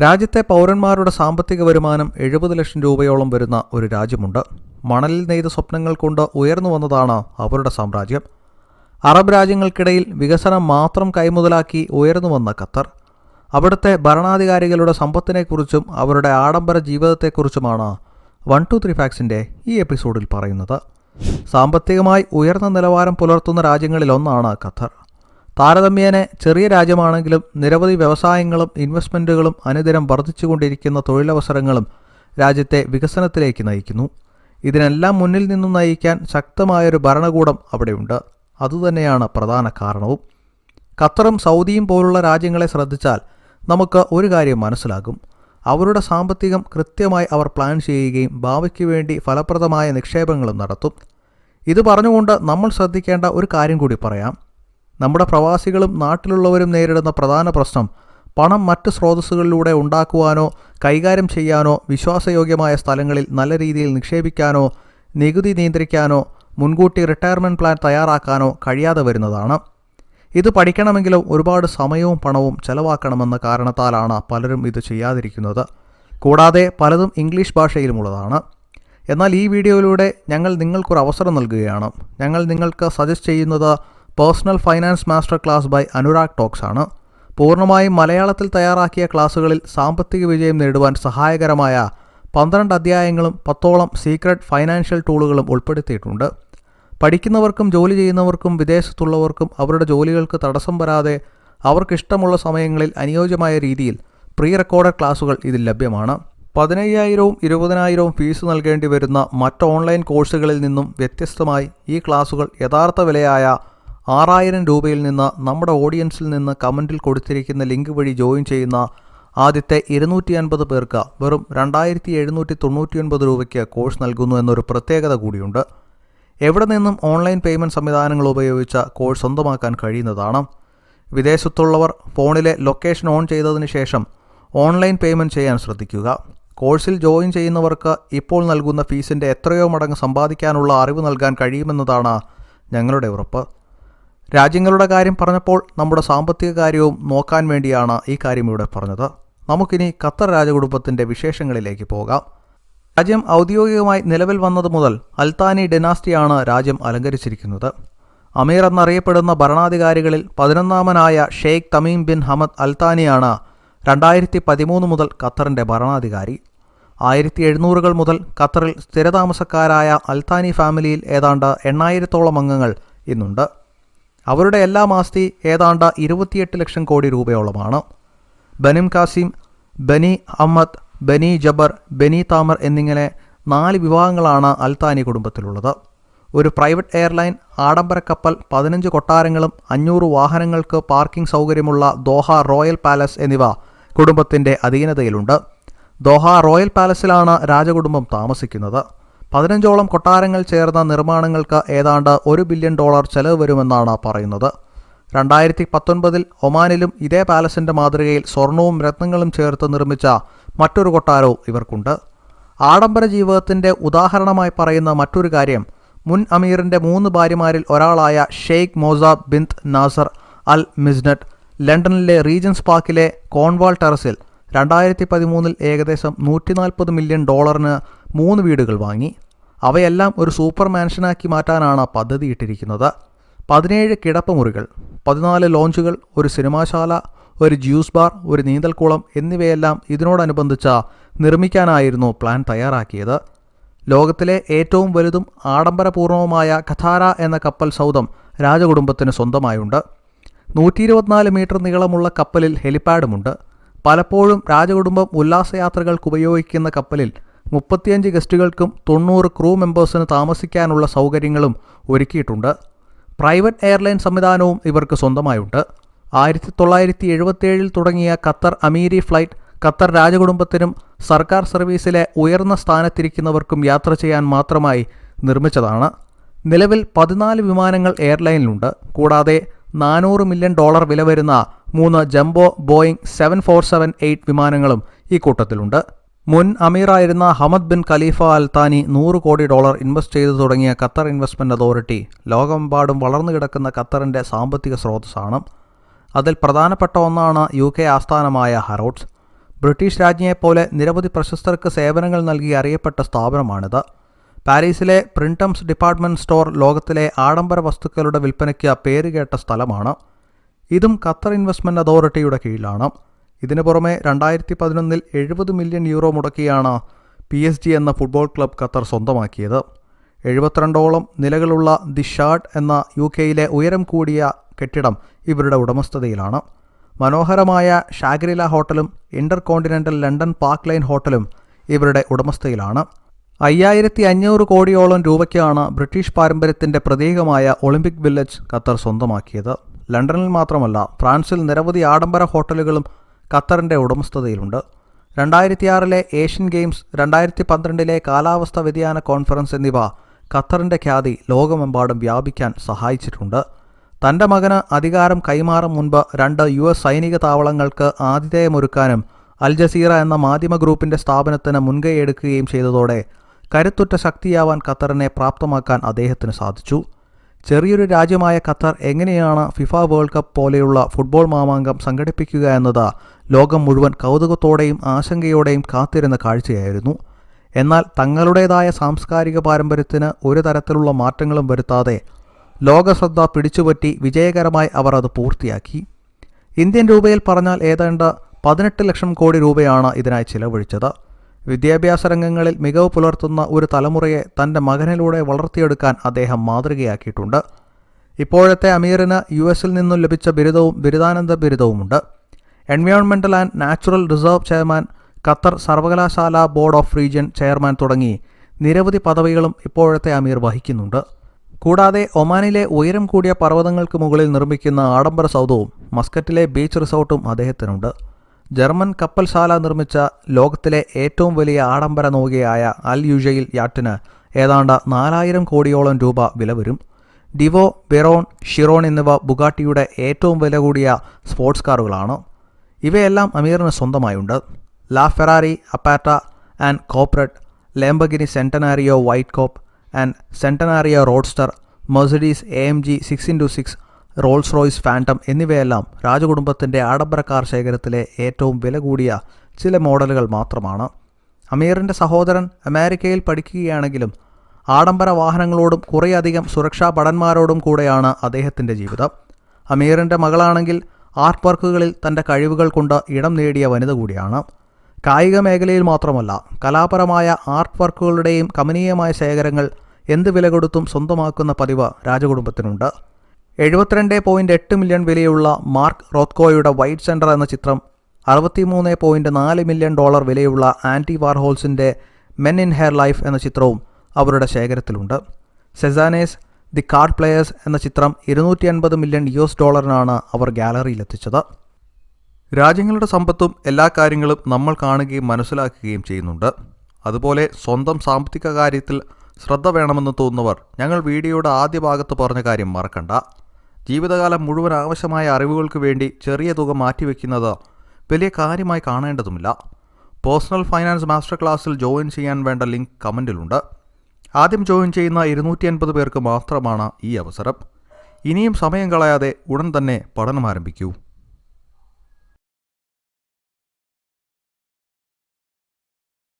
രാജ്യത്തെ പൗരന്മാരുടെ സാമ്പത്തിക വരുമാനം എഴുപത് ലക്ഷം രൂപയോളം വരുന്ന ഒരു രാജ്യമുണ്ട്. മണലിൽ നെയ്ത സ്വപ്നങ്ങൾ കൊണ്ട് ഉയർന്നു വന്നതാണ് അവരുടെ സാമ്രാജ്യം. അറബ് രാജ്യങ്ങൾക്കിടയിൽ വികസനം മാത്രം കൈമുതലാക്കി ഉയർന്നു വന്ന ഖത്തർ. അവിടുത്തെ ഭരണാധികാരികളുടെ സമ്പത്തിനെക്കുറിച്ചും അവരുടെ ആഡംബര ജീവിതത്തെക്കുറിച്ചുമാണ് വൺ ടു ത്രീ ഫാക്സിന്റെ ഈ എപ്പിസോഡിൽ പറയുന്നത്. സാമ്പത്തികമായി ഉയർന്ന നിലവാരം പുലർത്തുന്ന രാജ്യങ്ങളിലൊന്നാണ് ഖത്തർ. താരതമ്യേന ചെറിയ രാജ്യമാണെങ്കിലും നിരവധി വ്യവസായങ്ങളും ഇൻവെസ്റ്റ്മെന്റുകളും അനുദിനം വർദ്ധിച്ചുകൊണ്ടിരിക്കുന്ന തൊഴിലവസരങ്ങളും രാജ്യത്തെ വികസനത്തിലേക്ക് നയിക്കുന്നു. ഇതിനെല്ലാം മുന്നിൽ നിന്നും നയിക്കാൻ ശക്തമായൊരു ഭരണകൂടം അവിടെയുണ്ട്. അതുതന്നെയാണ് പ്രധാന കാരണവും. ഖത്തറും സൗദിയും പോലുള്ള രാജ്യങ്ങളെ ശ്രദ്ധിച്ചാൽ നമുക്ക് ഒരു കാര്യം മനസ്സിലാകും. അവരുടെ സാമ്പത്തികം കൃത്യമായി അവർ പ്ലാൻ ചെയ്യുകയും ഭാവിക്ക് വേണ്ടി ഫലപ്രദമായ നിക്ഷേപങ്ങളും നടത്തും. ഇത് പറഞ്ഞുകൊണ്ട് നമ്മൾ ശ്രദ്ധിക്കേണ്ട ഒരു കാര്യം കൂടി പറയാം. നമ്മുടെ പ്രവാസികളും നാട്ടിലുള്ളവരും നേരിടുന്ന പ്രധാന പ്രശ്നം പണം മറ്റ് സ്രോതസ്സുകളിലൂടെ ഉണ്ടാക്കുവാനോ കൈകാര്യം ചെയ്യാനോ വിശ്വാസയോഗ്യമായ സ്ഥലങ്ങളിൽ നല്ല രീതിയിൽ നിക്ഷേപിക്കാനോ നികുതി നിയന്ത്രിക്കാനോ മുൻകൂട്ടി റിട്ടയർമെന്റ് പ്ലാൻ തയ്യാറാക്കാനോ കഴിയാതെ വരുന്നതാണ്. ഇത് പഠിക്കണമെങ്കിലും ഒരുപാട് സമയവും പണവും ചെലവാക്കണമെന്ന കാരണത്താലാണ് പലരും ഇത് ചെയ്യാതിരിക്കുന്നത്. കൂടാതെ പലതും ഇംഗ്ലീഷ് ഭാഷയിലുമുള്ളതാണ്. എന്നാൽ ഈ വീഡിയോയിലൂടെ ഞങ്ങൾ നിങ്ങൾക്കൊരു അവസരം നൽകുകയാണ്. ഞങ്ങൾ നിങ്ങൾക്ക് സജസ്റ്റ് ചെയ്യുന്നത് personal finance master class by Anurag talks ആണ്. പൂർണമായും മലയാളത്തിൽ തയ്യാറാക്കിയ ക്ലാസുകളിൽ സാമ്പത്തിക വിജയം നേടുവാൻ സഹായകരമായ പന്ത്രണ്ട് അധ്യായങ്ങളും പത്തോളം സീക്രട്ട് ഫൈനാൻഷ്യൽ ടൂളുകളും ഉൾപ്പെടുത്തിയിട്ടുണ്ട്. പഠിക്കുന്നവർക്കും ജോലി ചെയ്യുന്നവർക്കും വിദേശത്തുള്ളവർക്കും അവരുടെ ജോലികൾക്ക് തടസ്സം വരാതെ അവർക്കിഷ്ടമുള്ള സമയങ്ങളിൽ അനുയോജ്യമായ രീതിയിൽ പ്രീ റെക്കോർഡഡ് ക്ലാസുകൾ ഇതിൽ ലഭ്യമാണ്. പതിനയ്യായിരവും ഇരുപതിനായിരവും ഫീസ് നൽകേണ്ടി വരുന്ന മറ്റ് ഓൺലൈൻ കോഴ്സുകളിൽ നിന്നും വ്യത്യസ്തമായി ഈ ക്ലാസുകൾ യഥാർത്ഥ വിലയായ ആറായിരം രൂപയിൽ നിന്ന് നമ്മുടെ ഓഡിയൻസിൽ നിന്ന് കമന്റിൽ കൊടുത്തിരിക്കുന്ന ലിങ്ക് വഴി ജോയിൻ ചെയ്യുന്ന ആദ്യത്തെ ഇരുന്നൂറ്റി അൻപത് പേർക്ക് വെറും രണ്ടായിരത്തി എഴുന്നൂറ്റി തൊണ്ണൂറ്റി ഒൻപത് രൂപയ്ക്ക് കോഴ്സ് നൽകുന്നു എന്നൊരു പ്രത്യേകത കൂടിയുണ്ട്. എവിടെ നിന്നും ഓൺലൈൻ പേയ്മെന്റ് സംവിധാനങ്ങൾ ഉപയോഗിച്ച കോഴ്സ് സ്വന്തമാക്കാൻ കഴിയുന്നതാണ്. വിദേശത്തുള്ളവർ ഫോണിലെ ലൊക്കേഷൻ ഓൺ ചെയ്തതിന് ശേഷം ഓൺലൈൻ പേയ്മെന്റ് ചെയ്യാൻ ശ്രദ്ധിക്കുക. കോഴ്സിൽ ജോയിൻ ചെയ്യുന്നവർക്ക് ഇപ്പോൾ നൽകുന്ന ഫീസിന്റെ എത്രയോ മടങ്ങ് സമ്പാദിക്കാനുള്ള അറിവ് നൽകാൻ കഴിയുമെന്നതാണ് ഞങ്ങളുടെ ഉറപ്പ്. രാജ്യങ്ങളുടെ കാര്യം പറഞ്ഞപ്പോൾ നമ്മുടെ സാമ്പത്തിക കാര്യവും നോക്കാൻ വേണ്ടിയാണ് ഈ കാര്യം ഇവിടെ പറഞ്ഞത്. നമുക്കിനി ഖത്തർ രാജകുടുംബത്തിന്റെ വിശേഷങ്ങളിലേക്ക് പോകാം. രാജ്യം ഔദ്യോഗികമായി നിലവിൽ വന്നത് മുതൽ അൽത്താനി ഡെനാസ്റ്റിയാണ് രാജ്യം അലങ്കരിച്ചിരിക്കുന്നത്. അമീർ എന്നറിയപ്പെടുന്ന ഭരണാധികാരികളിൽ പതിനൊന്നാമനായ ഷെയ്ഖ് തമീം ബിൻ ഹമദ് അൽത്താനിയാണ് രണ്ടായിരത്തി പതിമൂന്ന് മുതൽ ഖത്തറിന്റെ ഭരണാധികാരി. ആയിരത്തി എഴുന്നൂറുകൾ മുതൽ ഖത്തറിൽ സ്ഥിരതാമസക്കാരായ അൽത്താനി ഫാമിലിയിൽ ഏതാണ്ട് എണ്ണായിരത്തോളം അംഗങ്ങൾ ഇന്നുണ്ട്. അവരുടെ എല്ലാ ആസ്തി ഏതാണ്ട് ഇരുപത്തിയെട്ട് ലക്ഷം കോടി രൂപയോളമാണ്. ബനിം കാസിം ബനി അഹമ്മദ് ബനി ജബർ ബനി താമർ എന്നിങ്ങനെ നാല് വിഭാഗങ്ങളാണ് അൽത്താനി കുടുംബത്തിലുള്ളത്. ഒരു പ്രൈവറ്റ് എയർലൈൻ ആഡംബര കപ്പൽ പതിനഞ്ച് കൊട്ടാരങ്ങളും അഞ്ഞൂറ് വാഹനങ്ങൾക്ക് പാർക്കിംഗ് സൗകര്യമുള്ള ദോഹ റോയൽ പാലസ് എന്നിവ കുടുംബത്തിന്റെ അധീനതയിലുണ്ട്. ദോഹ റോയൽ പാലസിലാണ് രാജകുടുംബം താമസിക്കുന്നത്. പതിനഞ്ചോളം കൊട്ടാരങ്ങൾ ചേർന്ന നിർമ്മാണങ്ങൾക്ക് ഏതാണ്ട് ഒരു ബില്യൺ ഡോളർ ചെലവ് വരുമെന്നാണ് പറയുന്നത്. രണ്ടായിരത്തി പത്തൊൻപതിൽ ഒമാനിലും ഇതേ പാലസിന്റെ മാതൃകയിൽ സ്വർണവും രത്നങ്ങളും ചേർത്ത് നിർമ്മിച്ച മറ്റൊരു കൊട്ടാരവും ഇവർക്കുണ്ട്. ആഡംബര ജീവിതത്തിന്റെ ഉദാഹരണമായി പറയുന്ന മറ്റൊരു കാര്യം മുൻ അമീറിന്റെ മൂന്ന് ഭാര്യമാരിൽ ഒരാളായ ഷെയ്ഖ് മോസ ബിന്ത് നാസർ അൽ മിസ്നറ്റ് ലണ്ടനിലെ റീജൻസ് പാർക്കിലെ കോൺവാൾ ടെറസിൽ രണ്ടായിരത്തി പതിമൂന്നിൽ ഏകദേശം നൂറ്റി നാൽപ്പത് മില്യൺ ഡോളറിന് മൂന്ന് വീടുകൾ വാങ്ങി. അവയെല്ലാം ഒരു സൂപ്പർ മാൻഷനാക്കി മാറ്റാനാണ് പദ്ധതി ഇട്ടിരിക്കുന്നത് പതിനേഴ് കിടപ്പുമുറികൾ പതിനാല് ലോഞ്ചുകൾ ഒരു സിനിമാശാല ഒരു ജ്യൂസ് ബാർ ഒരു നീന്തൽക്കുളം എന്നിവയെല്ലാം ഇതിനോടനുബന്ധിച്ച നിർമ്മിക്കാനായിരുന്നു പ്ലാൻ തയ്യാറാക്കിയത്. ലോകത്തിലെ ഏറ്റവും വലുതും ആഡംബരപൂർണവുമായ കഥാര എന്ന കപ്പൽ സൗദം രാജകുടുംബത്തിന് സ്വന്തമായുണ്ട്. നൂറ്റി ഇരുപത്തിനാല് മീറ്റർ നീളമുള്ള കപ്പലിൽ ഹെലിപ്പാഡുമുണ്ട് പലപ്പോഴും രാജകുടുംബം ഉല്ലാസയാത്രകൾക്ക് ഉപയോഗിക്കുന്ന കപ്പലിൽ മുപ്പത്തിയഞ്ച് ഗസ്റ്റുകൾക്കും തൊണ്ണൂറ് ക്രൂ മെമ്പേഴ്സിന് താമസിക്കാനുള്ള സൗകര്യങ്ങളും ഒരുക്കിയിട്ടുണ്ട്. പ്രൈവറ്റ് എയർലൈൻ സംവിധാനവും ഇവർക്ക് സ്വന്തമായുണ്ട്. ആയിരത്തി തൊള്ളായിരത്തി എഴുപത്തിയേഴിൽ തുടങ്ങിയ ഖത്തർ അമീരി ഫ്ലൈറ്റ് ഖത്തർ രാജകുടുംബത്തിനും സർക്കാർ സർവീസിലെ ഉയർന്ന സ്ഥാനത്തിരിക്കുന്നവർക്കും യാത്ര ചെയ്യാൻ മാത്രമായി നിർമ്മിച്ചതാണ്. നിലവിൽ പതിനാല് വിമാനങ്ങൾ എയർലൈനിലുണ്ട്. കൂടാതെ നാനൂറ് മില്യൺ ഡോളർ വില വരുന്ന മൂന്ന് jumbo Boeing seven four seven eight വിമാനങ്ങളും ഈ കൂട്ടത്തിലുണ്ട്. മുൻ അമീറായിരുന്ന ഹമദ് ബിൻ ഖലീഫ അൽ താനി നൂറ് കോടി ഡോളർ ഇൻവെസ്റ്റ് ചെയ്തു തുടങ്ങിയ ഖത്തർ ഇൻവെസ്റ്റ്മെന്റ് അതോറിറ്റി ലോകമെമ്പാടും വളർന്നു കിടക്കുന്ന ഖത്തറിന്റെ സാമ്പത്തിക സ്രോതസ്സാണ്. അതിൽ പ്രധാനപ്പെട്ട ഒന്നാണ് യു കെ ആസ്ഥാനമായ ഹറോഡ്സ് ബ്രിട്ടീഷ് രാജ്ഞിയെപ്പോലെ നിരവധി പ്രശസ്തർക്ക് സേവനങ്ങൾ നൽകി അറിയപ്പെട്ട സ്ഥാപനമാണിത്. പാരീസിലെ പ്രിന്റംസ് ഡിപ്പാർട്ട്മെന്റ് സ്റ്റോർ ലോകത്തിലെ ആഡംബര വസ്തുക്കളുടെ വിൽപ്പനയ്ക്ക് പേരുകേട്ട സ്ഥലമാണ്. ഇതും ഖത്തർ ഇൻവെസ്റ്റ്മെന്റ് അതോറിറ്റിയുടെ കീഴിലാണ്. ഇതിനു പുറമെ രണ്ടായിരത്തി പതിനൊന്നിൽ എഴുപത് മില്യൺ യൂറോ മുടക്കിയാണ് പി എസ് ജി എന്ന ഫുട്ബോൾ ക്ലബ് ഖത്തർ സ്വന്തമാക്കിയത്. എഴുപത്തിരണ്ടോളം നിലകളുള്ള ദി ഷാർട്ട് എന്ന യു കെയിലെ ഉയരം കൂടിയ കെട്ടിടം ഇവരുടെ ഉടമസ്ഥതയിലാണ്. മനോഹരമായ ഷാഗ്രില ഹോട്ടലും InterContinental London Park Lane ഹോട്ടലും ഇവരുടെ ഉടമസ്ഥയിലാണ് അയ്യായിരത്തി അഞ്ഞൂറ് കോടിയോളം രൂപയ്ക്കാണ് ബ്രിട്ടീഷ് പാരമ്പര്യത്തിന്റെ പ്രതീകമായ ഒളിമ്പിക് വില്ലേജ് ഖത്തർ സ്വന്തമാക്കിയത്. ലണ്ടനിൽ മാത്രമല്ല ഫ്രാൻസിൽ നിരവധി ആഡംബര ഹോട്ടലുകളും ഖത്തറിന്റെ ഉടമസ്ഥതയിലുണ്ട്. രണ്ടായിരത്തി ആറിലെ ഏഷ്യൻ ഗെയിംസ് രണ്ടായിരത്തി പന്ത്രണ്ടിലെ കാലാവസ്ഥ വ്യതിയാന കോൺഫറൻസ് എന്നിവ ഖത്തറിന്റെ ഖ്യാതി ലോകമെമ്പാടും വ്യാപിക്കാൻ സഹായിച്ചിട്ടുണ്ട്. തന്റെ മകന് അധികാരം കൈമാറും മുൻപ് രണ്ട് യു എസ് സൈനിക താവളങ്ങൾക്ക് ആതിഥേയമൊരുക്കാനും അൽ ജസീറ എന്ന മാധ്യമ ഗ്രൂപ്പിന്റെ സ്ഥാപനത്തിന് മുൻകൈയെടുക്കുകയും ചെയ്തതോടെ കരുത്തുറ്റ ശക്തിയാവാൻ ഖത്തറിനെ പ്രാപ്തമാക്കാൻ അദ്ദേഹത്തിന് സാധിച്ചു. ചെറിയൊരു രാജ്യമായ ഖത്തർ എങ്ങനെയാണ് ഫിഫ വേൾഡ് കപ്പ് പോലെയുള്ള ഫുട്ബോൾ മാമാങ്കം സംഘടിപ്പിക്കുക എന്നത് ലോകം മുഴുവൻ കൗതുകത്തോടെയും ആശങ്കയോടെയും കാത്തിരുന്ന കാഴ്ചയായിരുന്നു. എന്നാൽ തങ്ങളുടേതായ സാംസ്കാരിക പാരമ്പര്യത്തിന് ഒരു തരത്തിലുള്ള മാറ്റങ്ങളും വരുത്താതെ ലോകശ്രദ്ധ പിടിച്ചുപറ്റി വിജയകരമായി അവർ അത് പൂർത്തിയാക്കി. ഇന്ത്യൻ രൂപയിൽ പറഞ്ഞാൽ ഏതാണ്ട് പതിനെട്ട് ലക്ഷം കോടി രൂപയാണ് ഇതിനായി ചിലവഴിച്ചത്. വിദ്യാഭ്യാസ രംഗങ്ങളിൽ മികവ് പുലർത്തുന്ന ഒരു തലമുറയെ തന്റെ മകനിലൂടെ വളർത്തിയെടുക്കാൻ അദ്ദേഹം മാതൃകയാക്കിയിട്ടുണ്ട്. ഇപ്പോഴത്തെ അമീറിന് യു എസിൽ നിന്നും ലഭിച്ച ബിരുദവും ബിരുദാനന്ദ ബിരുദവുമുണ്ട്. എൻവയോൺമെന്റൽ and natural reserve chairman Qatar സർവകലാശാല ബോർഡ് ഓഫ് റീജിയൻ ചെയർമാൻ തുടങ്ങി നിരവധി പദവികളും ഇപ്പോഴത്തെ അമീർ വഹിക്കുന്നുണ്ട്. കൂടാതെ ഒമാനിലെ ഉയരം കൂടിയ പർവതങ്ങൾക്ക് മുകളിൽ നിർമ്മിക്കുന്ന ആഡംബര സൗധവും മസ്കറ്റിലെ ബീച്ച് റിസോർട്ടും അദ്ദേഹത്തിനുണ്ട്. ജർമ്മൻ കപ്പൽശാല നിർമ്മിച്ച ലോകത്തിലെ ഏറ്റവും വലിയ ആഡംബര നോകിയായ അൽ യുഷയിൽ യാട്ടിന് ഏതാണ്ട് നാലായിരം കോടിയോളം രൂപ വില വരും. ഡിവോ വെറോൺ ഷിറോൺ എന്നിവ ബുഗാട്ടിയുടെ ഏറ്റവും വില കൂടിയ സ്പോർട്സ് കാറുകളാണ്. ഇവയെല്ലാം അമീറിന് സ്വന്തമായുണ്ട്. LaFerrari Aperta and കോപ്രറ്റ് Lamborghini Centenario white coupe and Centenario Roadster Mercedes A M G six into six Rolls Royce Phantom എന്നിവയെല്ലാം രാജകുടുംബത്തിന്റെ ആഡംബര കാർ ശേഖരത്തിലെ ഏറ്റവും വില കൂടിയ ചില മോഡലുകൾ മാത്രമാണ്. അമീറിന്റെ സഹോദരൻ അമേരിക്കയിൽ പഠിക്കുകയാണെങ്കിലും ആഡംബര വാഹനങ്ങളോടും കുറേയധികം സുരക്ഷാ ഭടന്മാരോടും കൂടെയാണ് അദ്ദേഹത്തിന്റെ ജീവിതം. അമീറിന്റെ മകളാണെങ്കിൽ ആർട്ട് വർക്കുകളിൽ തന്റെ കഴിവുകൾ കൊണ്ട് ഇടം നേടിയ വനിത കൂടിയാണ്. കായിക മേഖലയിൽ മാത്രമല്ല കലാപരമായ ആർട്ട് വർക്കുകളുടെയും കമനീയമായ ശേഖരങ്ങൾ എന്ത് വില കൊടുത്തും സ്വന്തമാക്കുന്ന പതിവ് രാജകുടുംബത്തിനുണ്ട്. എഴുപത്തിരണ്ട് പോയിന്റ് എട്ട് മില്യൺ വിലയുള്ള മാർക്ക് റോത്കോയുടെ വൈറ്റ് സെന്റർ എന്ന ചിത്രം അറുപത്തിമൂന്ന് പോയിന്റ് നാല് മില്യൺ ഡോളർ വിലയുള്ള ആന്റി വാർഹോൾസിന്റെ മെൻ ഇൻ ഹെയർ ലൈഫ് എന്ന ചിത്രവും അവരുടെ ശേഖരത്തിലുണ്ട്. സെസാനേസ് ദി കാർഡ് പ്ലെയേഴ്സ് എന്ന ചിത്രം ഇരുന്നൂറ്റി അൻപത് മില്യൺ യു എസ് ഡോളറിനാണ് അവർ ഗാലറിയിലെത്തിച്ചത്. രാജ്യങ്ങളുടെ സമ്പത്തും എല്ലാ കാര്യങ്ങളും നമ്മൾ കാണുകയും മനസ്സിലാക്കുകയും ചെയ്യുന്നുണ്ട്. അതുപോലെ സ്വന്തം സാമ്പത്തിക കാര്യത്തിൽ ശ്രദ്ധ വേണമെന്ന് തോന്നുന്നവർ ഞങ്ങൾ വീഡിയോയുടെ ആദ്യ ഭാഗത്ത് പറഞ്ഞ കാര്യം മറക്കണ്ട. ജീവിതകാലം മുഴുവൻ ആവശ്യമായ അറിവുകൾക്ക് വേണ്ടി ചെറിയ തുക മാറ്റിവെക്കുന്നത് വലിയ കാര്യമായി കാണേണ്ടതുമില്ല. പേഴ്സണൽ ഫൈനാൻസ് മാസ്റ്റർ ക്ലാസ്സിൽ ജോയിൻ ചെയ്യാൻ വേണ്ട ലിങ്ക് കമന്റിലുണ്ട്. ആദ്യം ജോയിൻ ചെയ്യുന്ന ഇരുന്നൂറ്റി അൻപത് പേർക്ക് മാത്രമാണ് ഈ അവസരം. ഇനിയും സമയം കളയാതെ ഉടൻ തന്നെ പഠനം ആരംഭിക്കൂ.